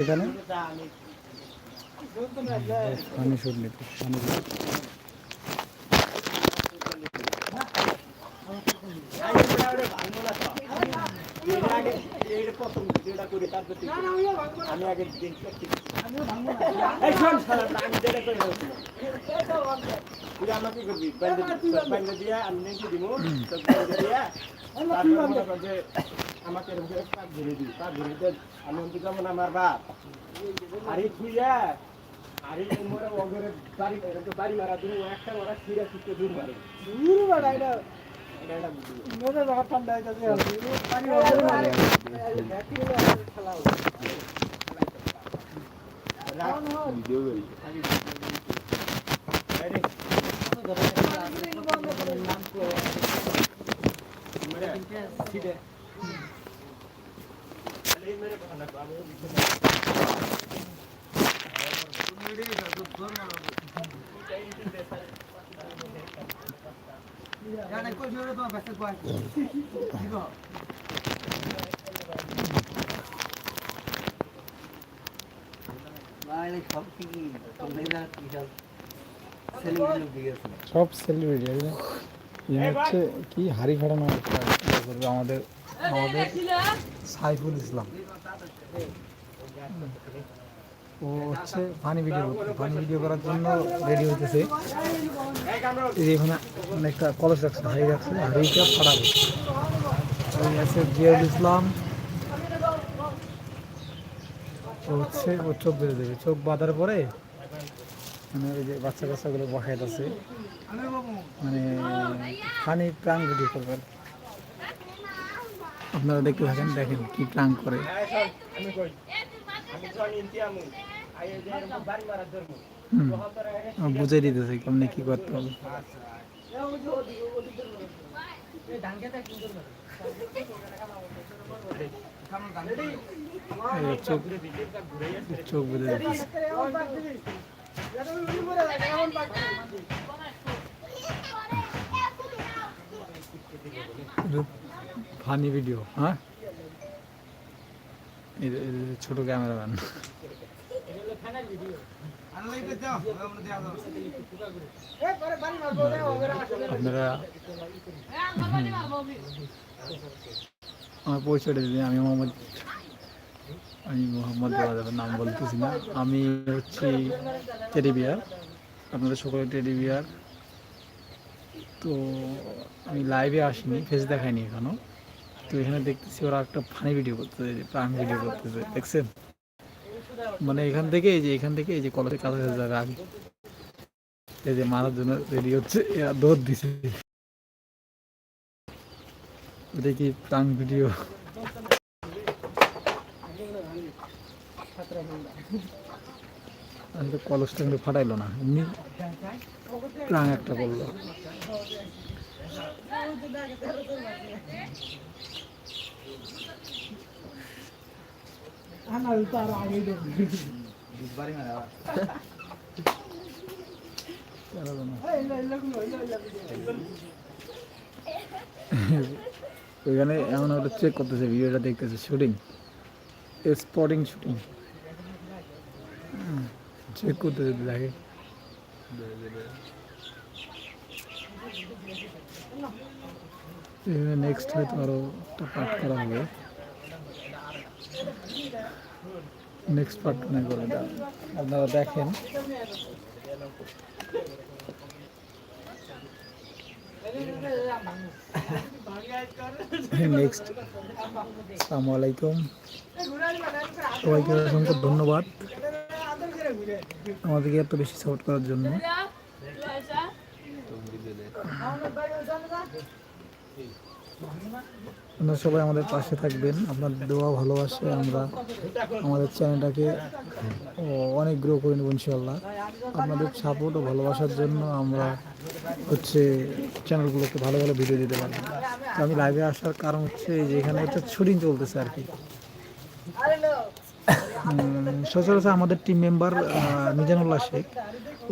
এখানে? পানি শুট নিতে পানি আমি আগে আমাকে করবি আমি নেকি দিব মনে আমাকে এরকম করে পাক ধরে দিবি পাক ধরে দিয়ে আমি অন্তি যেমন আমার বাপ আরে তুইয়া আরে মোরে ওগরে বাড়ি এরকম বাড়ি মারা দিন একটা ওরা ছিঁড়া ছিটে দূর মারে দূর বাড়া এটা এটা একটা বুদ্ধি। মোটা জায়গা ঠান্ডা হয়ে পানি খেলা সব সেলিব্রিটি ইনি হচ্ছে কি হাড়ি ফাটানো একটা ইয়ে করবে আমাদের আমাদের সাইফুল ইসলাম। ও হচ্ছে ফানি ভিডিও ফানি ভিডিও করার জন্য রেডি হইতেছে। এই এখানে অনেকটা কলস রাখছে হাড়ি রাখছে হাড়িটা ফাটাবে। ওই আছে জিয়াউল ইসলাম। ও হচ্ছে ও চোখ বেঁধে দেবে। চোখ বাঁধার পরে মানে ওই যে বাচ্চা কাচ্চাগুলো বসাইতেছে। মানে ফানি প্রাণ ভিডিও করবে আর কি। আপনারা দেখতে থাকেন দেখেন কি প্রাং করে। বুঝিয়ে দিতেছে কেমনি কি করতে হবে। চোখ ফানি ভিডিও হ্যাঁ? ছোট ক্যামেরাম্যান। আপনারা আমার পরিচয়টা দিদি আমি মোহাম্মদ আমি মোহাম্মদ যাবে, নাম বলতেছি না। আমি হচ্ছি টেডি বিয়ার। আপনাদের সকলে টেডি বিয়ার। তো আমি লাইভে আসিনি ফেস দেখাইনি এখনও। তো এখানে দেখতেছি ওরা একটা ফানি ভিডিও করতেছে প্রাণ ভিডিও করতেছে, দেখছেন? মানে এখান থেকে এই যে, এখান থেকে এই যে কলেজের কাছাকাছি জায়গা আগে। এই যে মারার জন্য রেডি হচ্ছে, এরা দৌড় দিছে। এটা কি প্রাণ ভিডিও কলসটা কিন্তু ফাটাইলো না, এমনি প্রাণ একটা করল। তার আগে দেখবি চালালো না। এই লো, লো, লো, লো, লো, লো। ওইখানে এমন একটা চেক করতেছে ভিডিওটা দেখতেছে শুটিং স্পটিং শুটিং চেক করতেছে দেখে নেক্সট হয়তো আরও একটা পার্ট করা হবে নেক্সট পার্ট মনে করে আপনারা দেখেন। নেক্সট আসসালামু আলাইকুম। সবাইকে অসংখ্য ধন্যবাদ। আমাদেরকে এত বেশি সাপোর্ট করার জন্য। আপনারা সবাই আমাদের পাশে থাকবেন। আপনার দোয়া, ভালোবাসে আমরা আমাদের চ্যানেলটাকে অনেক গ্রো করে নেব ইনশাল্লাহ আপনাদের সাপোর্ট ও ভালোবাসার জন্য আমরা হচ্ছে চ্যানেলগুলোকে ভালো ভালো ভিডিও দিতে পারব তো আমি লাইভে আসার কারণ হচ্ছে যে এখানে একটা শুটিং চলতেছে আর কি। সচরাচর আমাদের টিম মেম্বার মিজানুল্লাহ শেখ,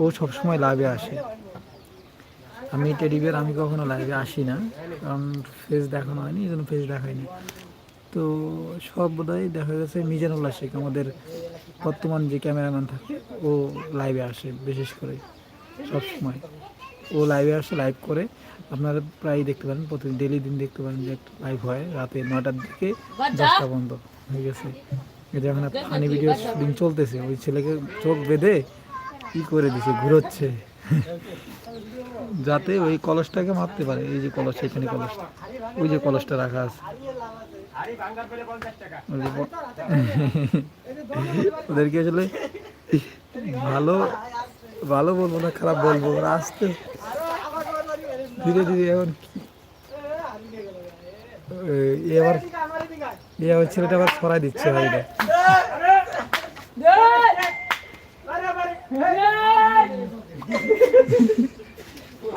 ও সবসময় লাইভে আসে। আমি টেডিবিয়ার আমি কখনো লাইভে আসি না কারণ ফেস দেখানো হয়নি এই জন্য ফেস দেখাইনি। তো সব বোধহয় দেখা গেছে মিজানুল্লাহ শেখ আমাদের বর্তমান যে ক্যামেরাম্যান থাকে ও লাইভে আসে বিশেষ করে সব সময়। ও লাইভে আসে লাইভ করে। আপনারা প্রায় দেখতে পারেন প্রতিদিন ডেলি দিন দেখতে পারেন যে একটা লাইভ হয় রাতে নটার দিকে দশটা বন্ধ হয়ে গেছে। এটা এখন ফানি ভিডিও শুটিং চলতেছে ওই ছেলেকে চোখ বেঁধে ই করে দিছে ঘুরোচ্ছে। যাতে ওই কলসটাকে মারতে পারে এই যে কলস এখানে কলসটা ওই যে কলসটা রাখা আছে ওদেরকে আসলে ভালো ভালো বলব না খারাপ বলব ওরা আসতে ধীরে ধীরে এখন এ আবার ছেলেটা আবার ছড়াই দিচ্ছে ভাইটা হ্যাঁ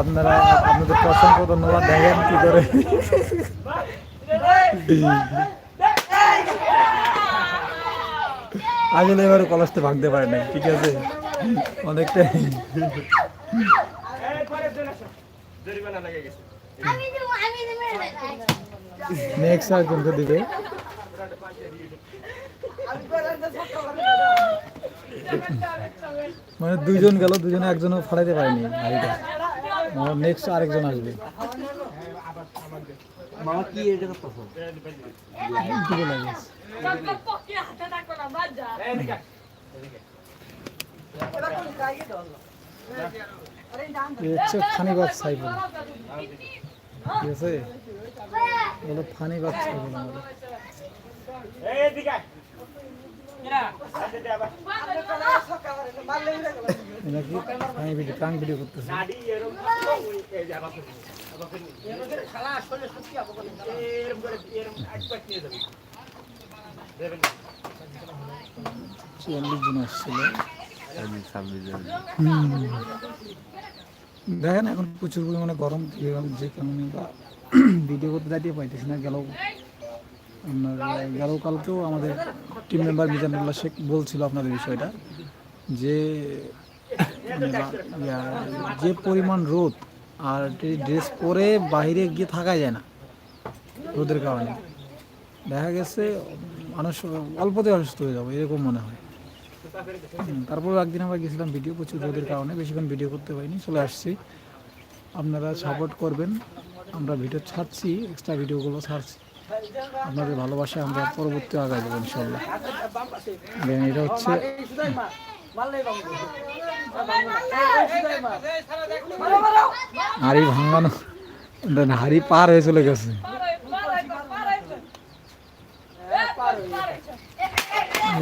আপনারা আপনাদের অসংখ্য ধন্যবাদ, দেখেন কি করে। আসলে এবারে কলেজটা ভাঙতে পারে না ঠিক আছে? অনেকটা। এরপরে জরিমানা লেগে গেছে আমি দেবো আমি দেবো নেক্সট আর কিন্তু দিবে? মানে দুইজন গেল দুজনে একজনও ফাড়াইতে পারেনি গাড়িটা। নেক্সট আরেকজন আসবে। ফানি সাইকেল ঠিক আছে? বলো ফানি বাগ সাইকেল আমাদের আমি ভিডিও প্রাং ভিডিও করতেছি। চুয়াল্লিশ জন আসছিল দেখেন এখন প্রচুর পরিমাণে গরম, যে কারণে বা ভিডিও করতে যাইতে পাইতেছি না গেল গেল আমাদের টিম মেম্বার মিজানুল্লাহ শেখ বলছিল আপনাদের বিষয়টা যে মানে যে পরিমাণ রোদ আর ড্রেস পরে বাইরে গিয়ে থাকা যায় না রোদের কারণে। দেখা গেছে মানুষ অল্পতে অসুস্থ হয়ে যাবে, এরকম মনে হয়। তারপর একদিন আমরা গেছিলাম ভিডিও প্রচুর রোদের কারণে, বেশিক্ষণ ভিডিও করতে পারিনি, চলে আসছি। আপনারা সাপোর্ট করবেন, আমরা ভিডিও ছাড়ছি এক্সট্রা ভিডিওগুলো ছাড়ছি। আপনাদের ভালোবাসায় আমরা পরবর্তী আগায় দেবো ইনশাল্লাহ এটা হচ্ছে হাড়ি ভাঙানো হাড়ি পার হয়ে চলে গেছে।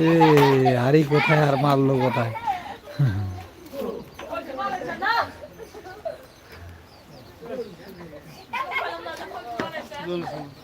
এ হাড়ি কোথায় আর মারলো কোথায়? আমি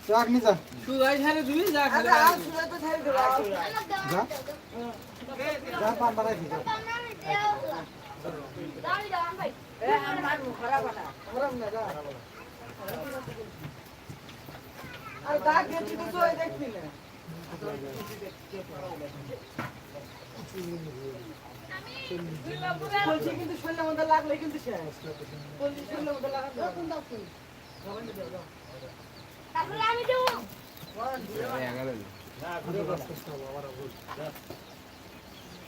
এদিকে আয়, তুই আয়। রাখ নি যা যা। পান বাড়াই দিছ আর দাগ গেছি তো তুই দেখবি না। বলছি কিন্তু শরীরের মধ্যে লাগলে কিন্তু শেষ। বলছি শরীরের মধ্যে লাগাতে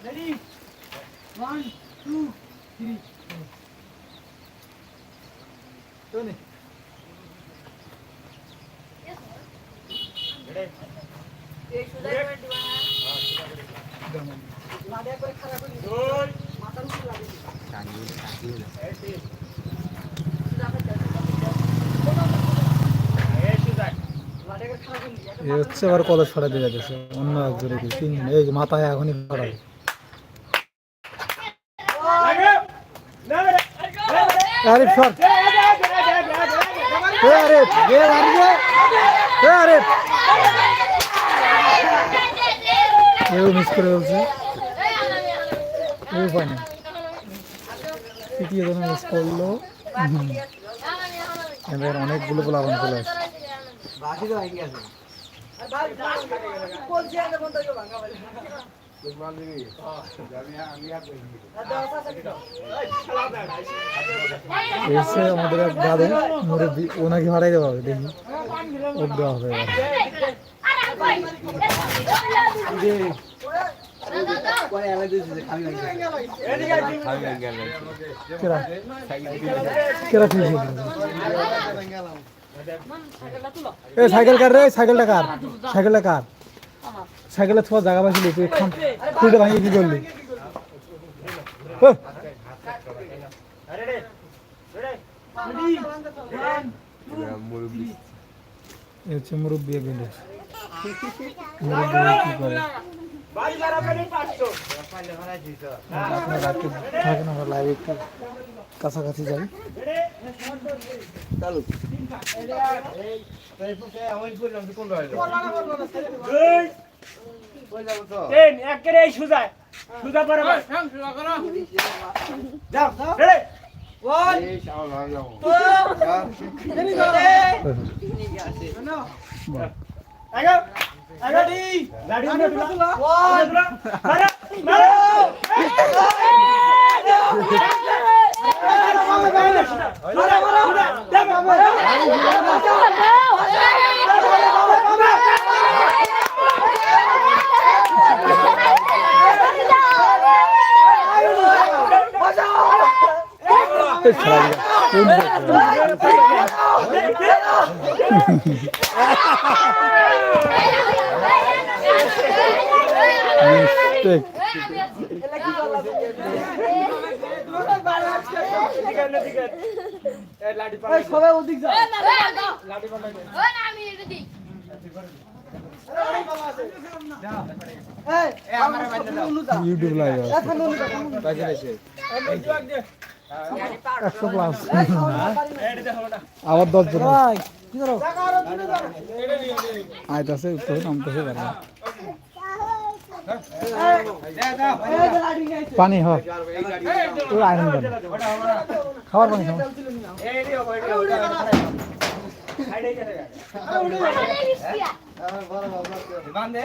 Ready? One, two, three. Tony. Yes, sir. Ready? Yes, sir. মাথার উপরে লাগে হচ্ছে আবার ছড়া দিয়ে অন্য একজনে কি, তিনজন, এই মাথায় এখনই এও মিস মিস করল। এবার অনেকগুলো প্লাবন চলে আসে বন্ধ করে ভাঙা মুরব্বী ওনাকে হারাই দেওয়া দেখি। হবে। কেরা? কেরা এ, সাইকেল কার রে? সাইকেলটা কার? সাইকেলটা কার? সাইকেলে ছোঁয়া জায়গা পাইছিলি তুই এখন খুলটা ভাঙিয়ে কি করলি? মুরব্বী মুরব্বী কি করে? থাকেন আমরা লাইভ একটু কাছাকাছি যাই সুজা সুজা পরে যাও রে গাড়ি উঠে তুলা তুলা মারা মারা মিস্টেক লাঠি সবাই ওদিক যা এই আমার ইউটিউব লাইভ একশো প্লাস। আবার দশ জন। ভাই কি আইতাছে উঠতে নামতেছে পারে। পানি হ। তোর আয়রন পানি খাবার পানি বান্ধে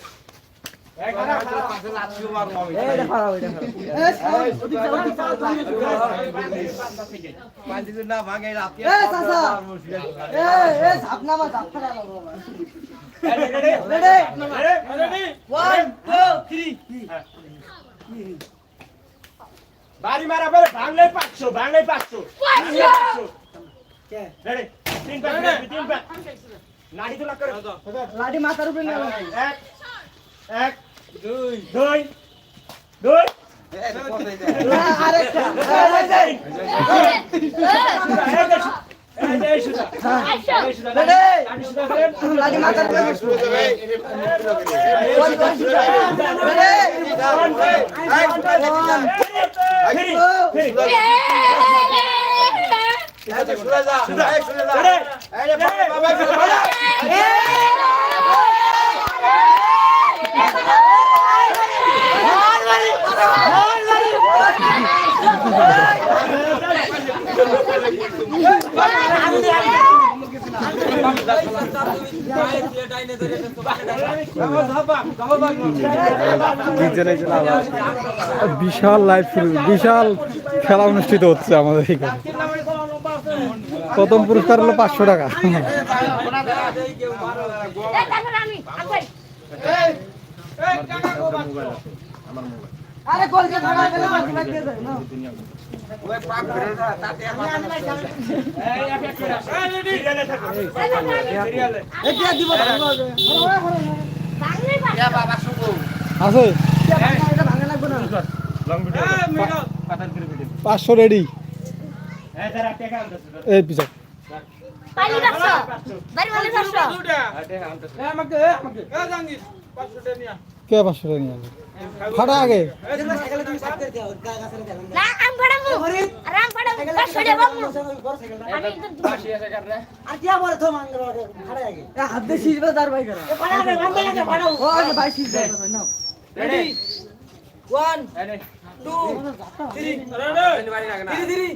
বাড়ি মারা বলে বাংলায় পাঁচশো বাংলায় পাঁচশো বাংলায় পাঁচশো কে? তিন পাঁচ তিন পাঁচ নাড়ি তোলা করে লাঠি মাথার উপরে এক এক দুই দুই হ্যাঁ, বিশাল লাইভ বিশাল খেলা অনুষ্ঠিত হচ্ছে আমাদের এখানে। প্রথম পুরস্কার হলো পাঁচশো টাকা। এই আমি আঙ্কেল আরে কলকে থাকা গেলে মাটি মাটি দিয়ে না এটা দিব আছে এটা ভাঙা লাগবে না লং ভিডিও পাতান করে ভিডিও পাঁচশো রেডি। এই টাকা আনতেছে এই পানি বাড়ি মানে পাঁচশো টাকা আনতেছে কে পাঁচশো টাকা নিয়ে আসবে ফাটা আগে সাইকেলে তুমি সাইড করে দাও গা গাছের গেলাম না। আম ফাড়ামু আর আম ফাড়ামু পাঁচশো টাকা পাবো আমি কিন্তু আর কি বলে তো মাঙ্গল খাড়া আগে হাত ফাড়াবে বান্ধে লাগে ফাড়াও ও আগে ওয়ান টু থ্রি। ধীরে ধীরে।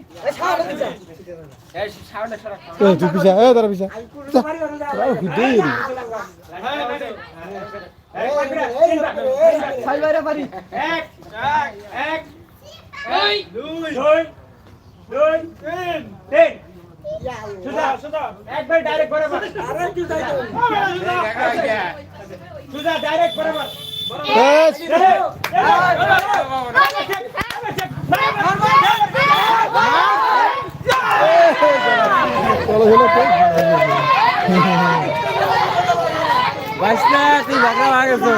পিছা এ তারা পিছা আইকুল মারি ওরে তারা হুদে সাই বাইরে পারি এক এক এক দুই দুই দুই তিন তিন সুদা সুদা একবার ডাইরেক্ট বরাবর আরে কি যাই তো সুদা ডাইরেক্ট চলো চলো তুই ভাগা হ্যাঁ তারপর না সিরিয়াল হয় না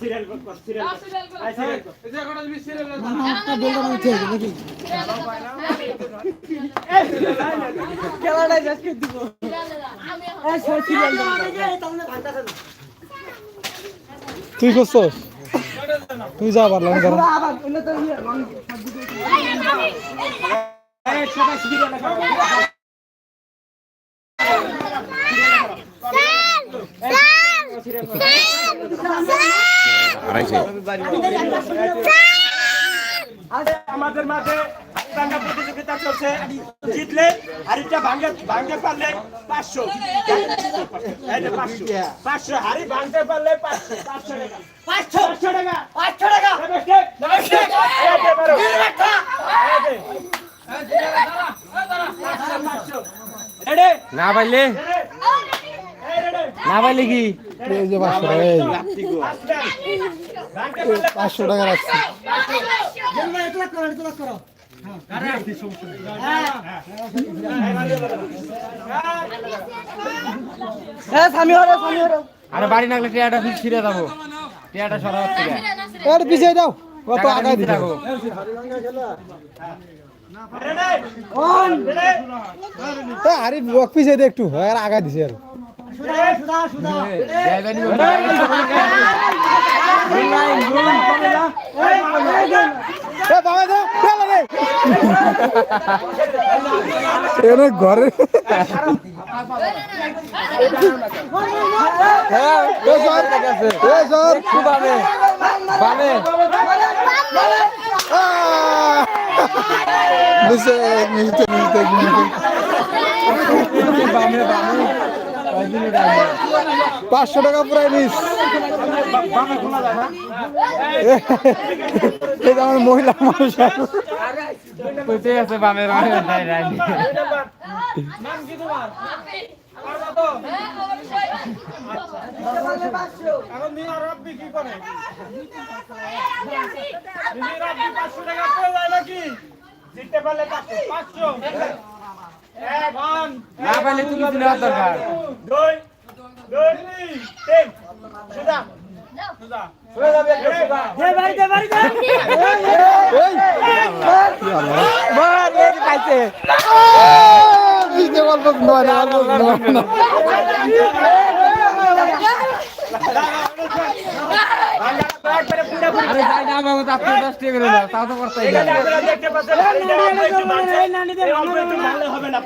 সিরিয়াল কর সিরিয়াল সিরিয়াল খেলাটাই আজকে দিব। তুই করছস? তুই যা পারলাম কারণ কর আমাদের মাঝে ভাঙ্গা প্রতিযোগিতা চলছে। জিতলে আর হাড়িটা ভাঙে ভাঙতে পারলে পাঁচশো। এই পাঁচশো। পাঁচশো। হাড়ি ভাঙতে পারলে পাঁচশো। পাঁচশো টাকা। পাঁচশো। টাকা। পাঁচশো টাকা। না পাইলে? না পাইলে কি? এই যে পাঁচশো টাকা এই পাঁচশো রাখছি। হ্যাঁ আরে বাড়ি নাগলে টিয়াটা ফিস ছিঁড়ে যাব। টিয়াটা সরা হচ্ছে এর পিছিয়ে দাও। কত আগায় দিতে আরে বক পিছিয়ে দে একটু আর আগায় দিছে আর। ঘরে। হ্যাঁ বামে। বামে মিস্টেক বামে বামে পাঁচশো টাকা পুরাই এই আমার মহিলা মানুষ। আছে কি করে জিততে পারলে পাঁচশো। না পাইলে তুমি কিছু দরকার। দুই দুই তিন। সুদা অল্প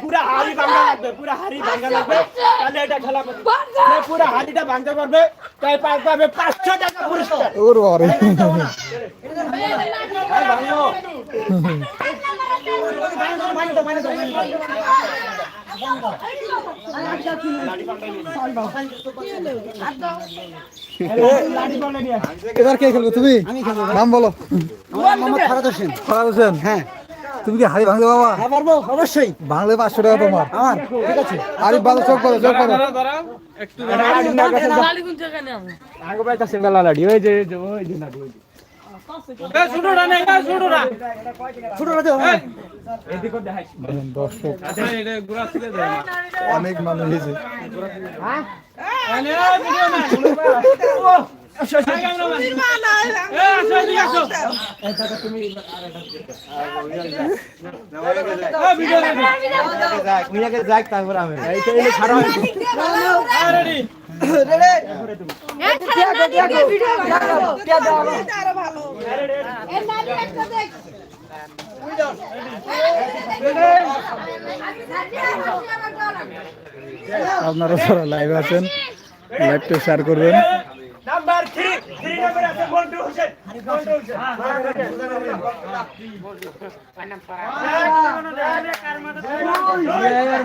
পুরা হাড়ি ভাঙা লাগবে পুরা হাড়ি ভাঙা লাগবে তাহলে এটা খেলা করবে পুরা হাড়িটা ভাঙতে পারবে তাই পাবে পাঁচশো টাকা পুরস্কার ওর বাবারে লাঠি এবার কে খেলবে তুমি নাম বলো ফরাদ হোসেন ফরাদ হোসেন হ্যাঁ তুমি কি হাড়ি ভাঙলে বাবা হ্যাঁ পারব অবশ্যই ভাঙলে পাঁচশো টাকা তোমার আমার ঠিক আছে আরে ভালো চোখ করো চোখ করো আগে অনেক মানুষ হয়েছে যাক তারপর আমি। আপনারা সারা লাইভ আছেন লাইভটা শেয়ার করবেন নাম্বার 3 3 নাম্বার আছে মন্টু হোসেন মন্টু হোসেন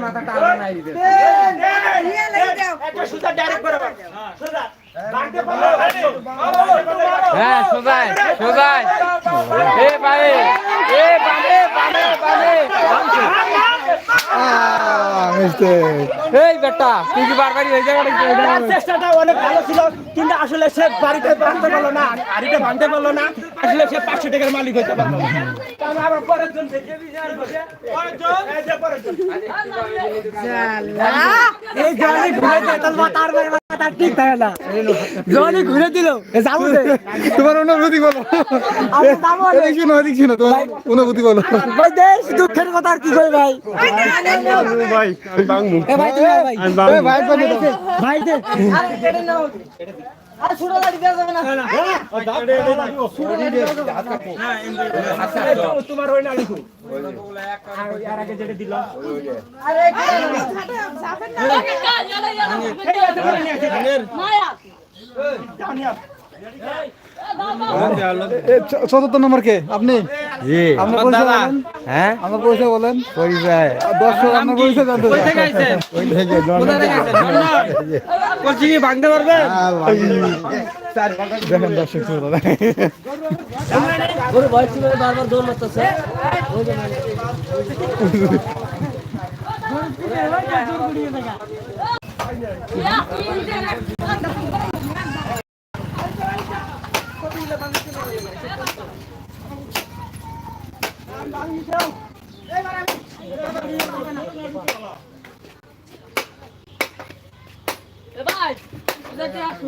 মাথা টানা নাই ডাইরেক্ট করে হ্যাঁ। সোজাই সোজাই। এ ভাই এ বানে বানে বানে এই বেটা তুই কি বারবারই হয়ে যাবে চেষ্টাটা অনেক ভালো ছিল কিন্তু আসলে সে বাড়িতে ভাঙতে পারল না বাড়িতে ভাঙতে পারল না আসলে সে পাঁচশো টাকার মালিক হতে পারল জনি ঘুরে দিল তোমার অনুভূতি বলো শুনো এদিক শুনো তোমার অনুভূতি বলো দুঃখের কথা আর কি কই ভাই ভাই ভাই তুমি ভাই ভাই ভাই তোমার ওই না লিখো আর আগে যেটা আরে চতুর্থ নম্বর কে? আপনি? জি। আপনার পরিচয় বলেন। হ্যাঁ? আপনার পরিচয় বলেন। পরিচয়। দর্শক আপনার পরিচয় জানতে চায়। ওই থেকে, লন্ডন থেকে। বলছি কি ভাঙতে পারবে? দেখেন দর্শক শ্রোতা, দেখেন। ওর বয়স ছিল বারবার দৌড় মারতেছে ভাই যেতে আসো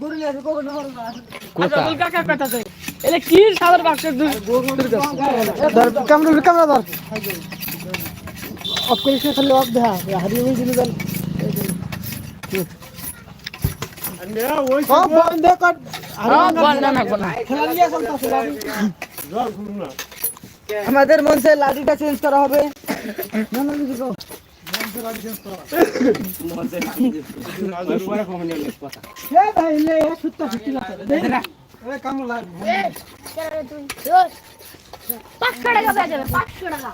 গরু নিয়ে আসো কখন কোথা এলে কি সাবার বাক্সের দুই ধর ক্যামেরা ক্যামেরা ধর। অফ করিস না অফ দেখা হারিয়ে ওই দিন গেল ওই ও বন্ধ কর। খেলা নিয়ে চলতেছে লাড়ি জল ঘুম না আমাদের মঞ্চে লাড়িটা চেঞ্জ করা হবে। না না পাঁচশো টাকা পেয়ে যাবে পাঁচশো টাকা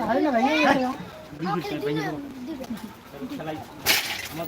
হারি না ভাই খেলাই আমার